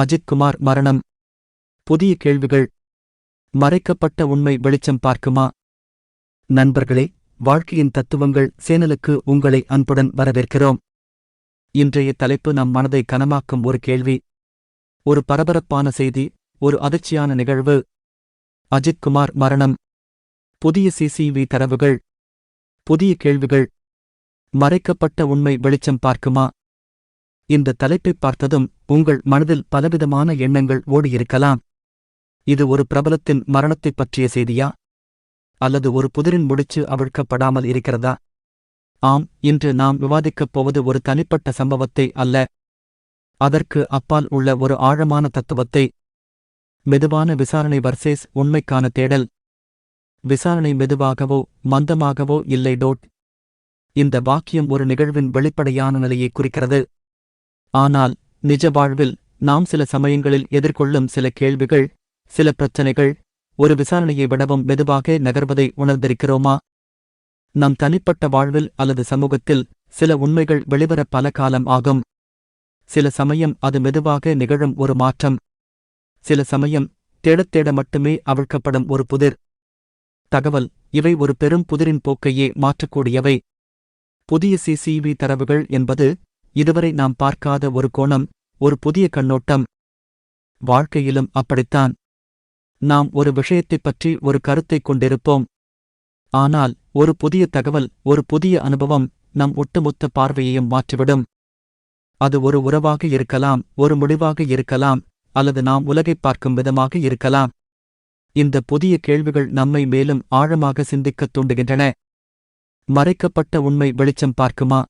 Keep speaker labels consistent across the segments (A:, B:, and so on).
A: அஜித்குமார் மரணம். புதிய கேள்விகள். மறைக்கப்பட்ட உண்மை வெளிச்சம் பார்க்குமா? நண்பர்களே வாழ்க்கையின் தத்துவங்கள் சேனலுக்கு உங்களை அன்புடன் வரவேற்கிறோம். இன்றைய தலைப்பு நம் மனதை கனமாக்கும் ஒரு கேள்வி. ஒரு பரபரப்பான செய்தி ஒரு அதிர்ச்சியான நிகழ்வு. அஜித்குமார் மரணம். புதிய சிசிவி தரவுகள். புதிய கேள்விகள். மறைக்கப்பட்ட உண்மை வெளிச்சம் பார்க்குமா? இந்த தலைப்பைப் பார்த்ததும் உங்கள் மனதில் பலவிதமான எண்ணங்கள் ஓடியிருக்கலாம். இது ஒரு பிரபலத்தின் மரணத்தைப் பற்றிய செய்தியா? அல்லது ஒரு புதிரின் முடிச்சு அவிழ்க்கப்படாமல் இருக்கிறதா? ஆம் இன்று நாம் விவாதிக்கப் போவது ஒரு தனிப்பட்ட சம்பவத்தை அல்ல. அதற்கு அப்பால் உள்ள ஒரு ஆழமான தத்துவத்தை. மெதுவான விசாரணை வர்சேஸ் உண்மைக்கான தேடல். விசாரணை மெதுவாகவோ மந்தமாகவோ இல்லை டோட். இந்த வாக்கியம் ஒரு நிகழ்வின் வெளிப்படையான நிலையை குறிக்கிறது. ஆனால் நிஜ வாழ்வில் நாம் சில சமயங்களில் எதிர்கொள்ளும் சில கேள்விகள் சில பிரச்சனைகள் ஒரு விசாரணையை விடவும் மெதுவாக நகர்வதை உணர்ந்திருக்கிறோமா? நம் தனிப்பட்ட வாழ்வில் அல்லது சமூகத்தில் சில உண்மைகள் வெளிவர பல காலம் ஆகும். சில சமயம் அது மெதுவாக நிகழும் ஒரு மாற்றம். சில சமயம் தேடத் தேட மட்டுமே அவிழ்க்கப்படும் ஒரு புதிர். தகவல் இவை ஒரு பெரும் புதிரின் போக்கையே மாற்றக்கூடியவை. புதிய சிசிவி தரவுகள் என்பது இதுவரை நாம் பார்க்காத ஒரு கோணம் ஒரு புதிய கண்ணோட்டம். வாழ்க்கையிலும் அப்படித்தான். நாம் ஒரு விஷயத்தைப் பற்றி ஒரு கருத்தைக் கொண்டிருப்போம். ஆனால் ஒரு புதிய தகவல் ஒரு புதிய அனுபவம் நம் ஒட்டுமொத்த பார்வையையும் மாற்றிவிடும். அது ஒரு உறவாக இருக்கலாம் ஒரு முடிவாக இருக்கலாம் அல்லது நாம் உலகைப் பார்க்கும் விதமாக இருக்கலாம். இந்த புதிய கேள்விகள் நம்மை மேலும் ஆழமாக சிந்திக்கத் தூண்டுகின்றன. மறைக்கப்பட்ட உண்மை வெளிச்சம் பார்க்குமா?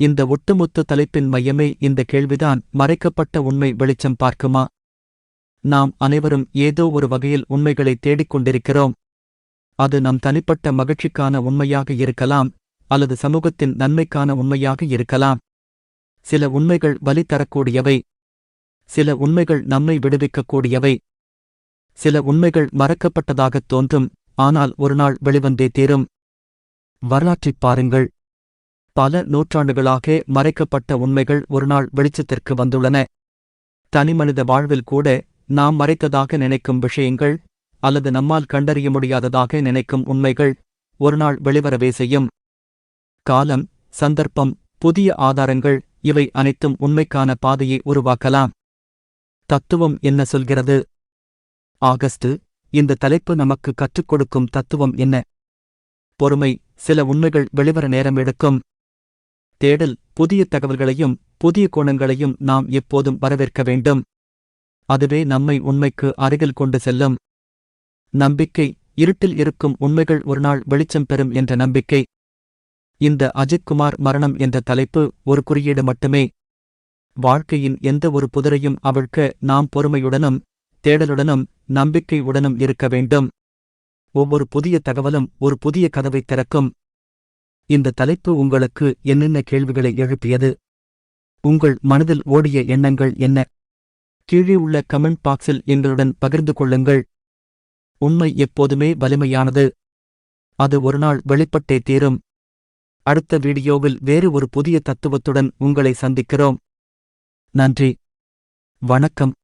A: இந்த ஒட்டுமொத்த தலைப்பின் மையமே இந்த கேள்விதான். மறைக்கப்பட்ட உண்மை வெளிச்சம் பார்க்குமா? நாம் அனைவரும் ஏதோ ஒரு வகையில் உண்மைகளை தேடிக் கொண்டிருக்கிறோம். அது நம் தனிப்பட்ட மகிழ்ச்சிக்கான உண்மையாக இருக்கலாம் அல்லது சமூகத்தின் நன்மைக்கான உண்மையாக இருக்கலாம். சில உண்மைகள் வலி தரக்கூடியவை. சில உண்மைகள் நம்மை விடுவிக்கக்கூடியவை. சில உண்மைகள் மறக்கப்பட்டதாகத் தோன்றும் ஆனால் ஒருநாள் வெளிவந்தே தீரும். வரலாற்றைப் பாருங்கள். பல நூற்றாண்டுகளாக மறைக்கப்பட்ட உண்மைகள் ஒருநாள் வெளிச்சத்திற்கு வந்துள்ளன. தனிமனித வாழ்வில் கூட நாம் மறைத்ததாக நினைக்கும் விஷயங்கள் அல்லது நம்மால் கண்டறிய முடியாததாக நினைக்கும் உண்மைகள் ஒருநாள் வெளிவரவே செய்யும். காலம் சந்தர்ப்பம் புதிய ஆதாரங்கள் இவை அனைத்தும் உண்மைக்கான பாதையை உருவாக்கலாம். தத்துவம் என்ன சொல்கிறது? ஆகஸ்டு இந்த தலைப்பு நமக்கு கற்றுக் கொடுக்கும் தத்துவம் என்ன? பொறுமை சில உண்மைகள் வெளிவர நேரம் எடுக்கும். தேடல் புதிய தகவல்களையும் புதிய கோணங்களையும் நாம் எப்போதும் வரவேற்க வேண்டும். அதுவே நம்மை உண்மைக்கு அருகில் கொண்டு செல்லும். நம்பிக்கை இருட்டில் இருக்கும் உண்மைகள் ஒருநாள் வெளிச்சம் பெறும் என்ற நம்பிக்கை. இந்த அஜித்குமார் மரணம் என்ற தலைப்பு ஒரு குறியீடு மட்டுமே. வாழ்க்கையின் எந்த ஒரு புதிரையும் அவிழ்க்க நாம் பொறுமையுடனும் தேடலுடனும் நம்பிக்கை உடனும் இருக்க வேண்டும். ஒவ்வொரு புதிய தகவலும் ஒரு புதிய கதவை திறக்கும். இந்த தலைப்பு உங்களுக்கு என்னென்ன கேள்விகளை எழுப்பியது? உங்கள் மனதில் ஓடிய எண்ணங்கள் என்ன? கீழே உள்ள கமெண்ட் பாக்ஸில் எங்களுடன் பகிர்ந்து கொள்ளுங்கள். உண்மை எப்போதுமே வலிமையானது. அது ஒருநாள் வெளிப்பட்டே தீரும். அடுத்த வீடியோவில் வேறு ஒரு புதிய தத்துவத்துடன் உங்களை சந்திக்கிறோம். நன்றி. வணக்கம்.